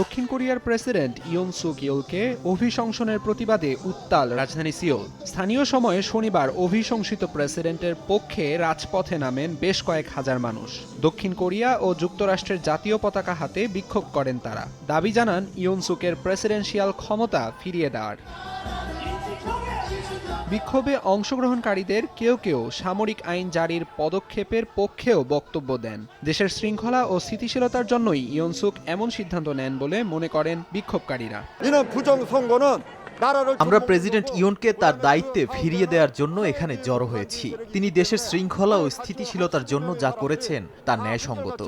দক্ষিণ কোরিয়ার প্রেসিডেন্ট ইয়ন সুক ইয়লকে অভিশংসনের প্রতিবাদে উত্তাল রাজধানী সিওল স্থানীয় সময়ে শনিবার অভিশংসিত প্রেসিডেন্টের পক্ষে রাজপথে নামেন বেশ কয়েক হাজার মানুষ। দক্ষিণ কোরিয়া ও যুক্তরাষ্ট্রের জাতীয় পতাকা হাতে বিক্ষোভ করেন তারা। দাবি জানান ইয়ন সুকের প্রেসিডেন্সিয়াল ক্ষমতা ফিরিয়ে দেওয়ার। বিক্ষোভে অংশগ্রহণকারীদের কেউ কেউ সামরিক আইন জারির পদক্ষেপের পক্ষেও বক্তব্য দেন। দেশের শৃঙ্খলা ও স্থিতিশীলতার জন্যই ইয়নসুক এমন সিদ্ধান্ত নেন বলে মনে করেন বিক্ষোভকারীরা। আমরা প্রেসিডেন্ট ইয়নকে তার দায়িত্বে ফিরিয়ে দেওয়ার জন্য এখানে জড়ো হয়েছি। তিনি দেশের শৃঙ্খলা ও স্থিতিশীলতার জন্য যা করেছেন তা ন্যায়সঙ্গত।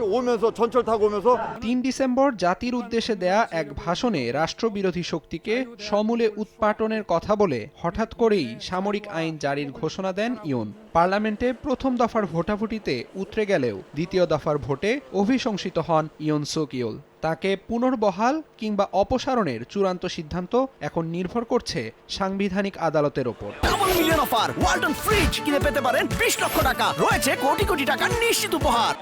তিন ডিসেম্বর জাতির উদ্দেশ্যে দেয়া এক ভাষণে রাষ্ট্রবিরোধী শক্তিকে সমূলে উৎপাটনের কথা বলে হঠাৎ করেই সামরিক আইন জারির ঘোষণা দেন ইয়ন। পার্লামেন্টে প্রথম দফার ভোটাভুটিতে উতরে গেলেও দ্বিতীয় দফার ভোটে অভিশংসিত হন ইয়ন সোকিওল। তাকে পুনর্বহাল কিংবা অপসারণের চূড়ান্ত সিদ্ধান্ত এখন নির্ভর করছে সাংবিধানিক আদালতের ওপর। ফ্রিজ কিনে পেতে পারেন লক্ষ টাকা রয়েছে কোটি কোটি টাকার নিশ্চিত উপহার।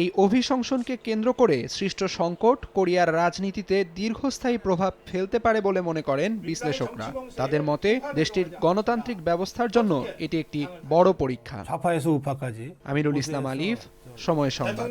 এই অভিশংসনকে কেন্দ্র করে সৃষ্ট সংকট কোরিয়ার রাজনীতিতে দীর্ঘস্থায়ী প্রভাব ফেলতে পারে বলে মনে করেন বিশ্লেষকরা। তাদের মতে দেশটির গণতান্ত্রিক ব্যবস্থার জন্য এটি একটি বড় পরীক্ষা। আমিরুল ইসলাম আলিফ সময় সংবাদ।